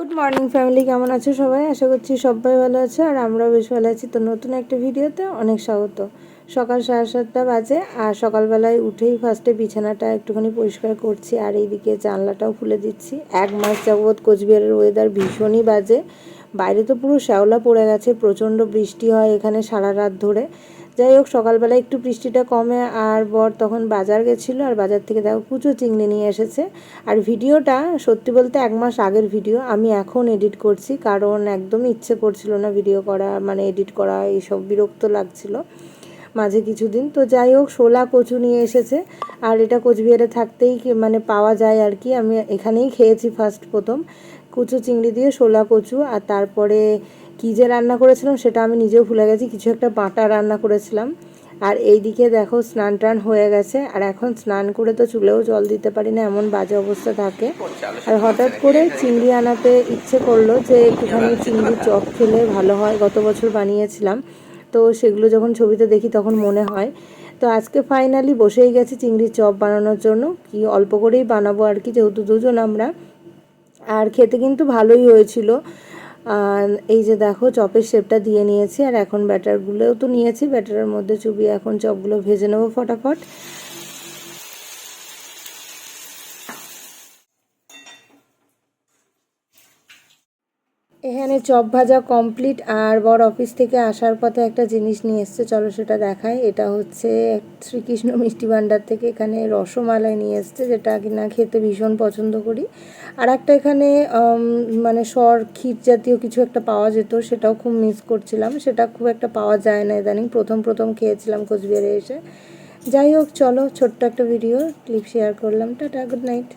Good morning family কেমন আছো সবাই? আশা করছি সবাই ভালো আছে আর আমরাও বেশ ভালো আছি। তো নতুন একটা ভিডিওতে অনেক স্বাগত। সকাল সাড়ে সাতটা বাজে আর সকালবেলায় উঠেই ফার্স্টে বিছানাটা একটুখানি পরিষ্কার করছি আর এইদিকে জানলাটাও খুলে দিচ্ছি। এক মাস যাবৎ কোচবিহারের ওয়েদার ভীষণই বাজে। বাইরে তো পুরো শ্যাওলা পড়ে গেছে, প্রচণ্ড বৃষ্টি হয় এখানে সারা রাত ধরে। যাই হোক, সকালবেলা একটু বৃষ্টিটা কমে আর বর তখন বাজার গেছিল আর বাজার থেকে দেখো কুচো চিংড়ি নিয়ে এসেছে। আর ভিডিওটা সত্যি বলতে এক মাস আগের ভিডিও, আমি এখন এডিট করছি কারণ একদমই ইচ্ছে করছিল না ভিডিও করা মানে এডিট করা, এইসব বিরক্ত লাগছিল মাঝে কিছুদিন। তো যাই হোক, শোলা কচু নিয়ে এসেছে আর এটা কোচবিহারে থাকতেই মানে পাওয়া যায় আর কি। আমি এখানেই খেয়েছি ফার্স্ট প্রথম। কুচু চিংড়ি দিয়ে শোলা কচু আর তারপরে কী যে রান্না করেছিলাম সেটা আমি নিজেও ভুলে গেছি। কিছু একটা বাটা রান্না করেছিলাম। আর এই দিকে দেখো স্নান টান হয়ে গেছে। আর এখন স্নান করে তো চুলেও জল দিতে পারি না, এমন বাজে অবস্থা থাকে। আর হঠাৎ করে চিংড়ি আনাতে ইচ্ছে করল যে একটুখানি চিংড়ির চপ খেলে ভালো হয়। গত বছর বানিয়েছিলাম। তো সেগুলো যখন ছবিতে দেখি তখন মনে হয়। তো আজকে ফাইনালি বসেই গেছি চিংড়ির চপ বানানোর জন্য। কি অল্প করেই বানাবো আর কি, যেহেতু দুজন আমরা। আর খেতে কিন্তু ভালোই হয়েছিল। এই যে দেখো, চপের শেপটা দিয়ে নিয়েছি, আর এখন ব্যাটারগুলোও তো নিয়েছি। ব্যাটারের মধ্যে চুবি, এখন চপগুলো ভেজে নেব ফটাফট। এখানে চপ ভাজা কমপ্লিট আর বড় অফিস থেকে আসার পথে একটা জিনিস নিয়ে এসছে, চলো সেটা দেখায় এটা হচ্ছে শ্রীকৃষ্ণ মিষ্টি ভাণ্ডার থেকে এখানে রসমালাই নিয়ে এসছে, যেটা কিনা খেতে ভীষণ পছন্দ করি। আর একটা এখানে মানে সর, ক্ষীর জাতীয় কিছু একটা পাওয়া যেত, সেটাও খুব মিস করছিলাম। সেটা খুব একটা পাওয়া যায় না ইদানিং, প্রথম প্রথম খেয়েছিলাম কোচবিহারে এসে। যাই হোক, চলো ছোট্ট একটা ভিডিও ক্লিপ শেয়ার করলাম। Tata good night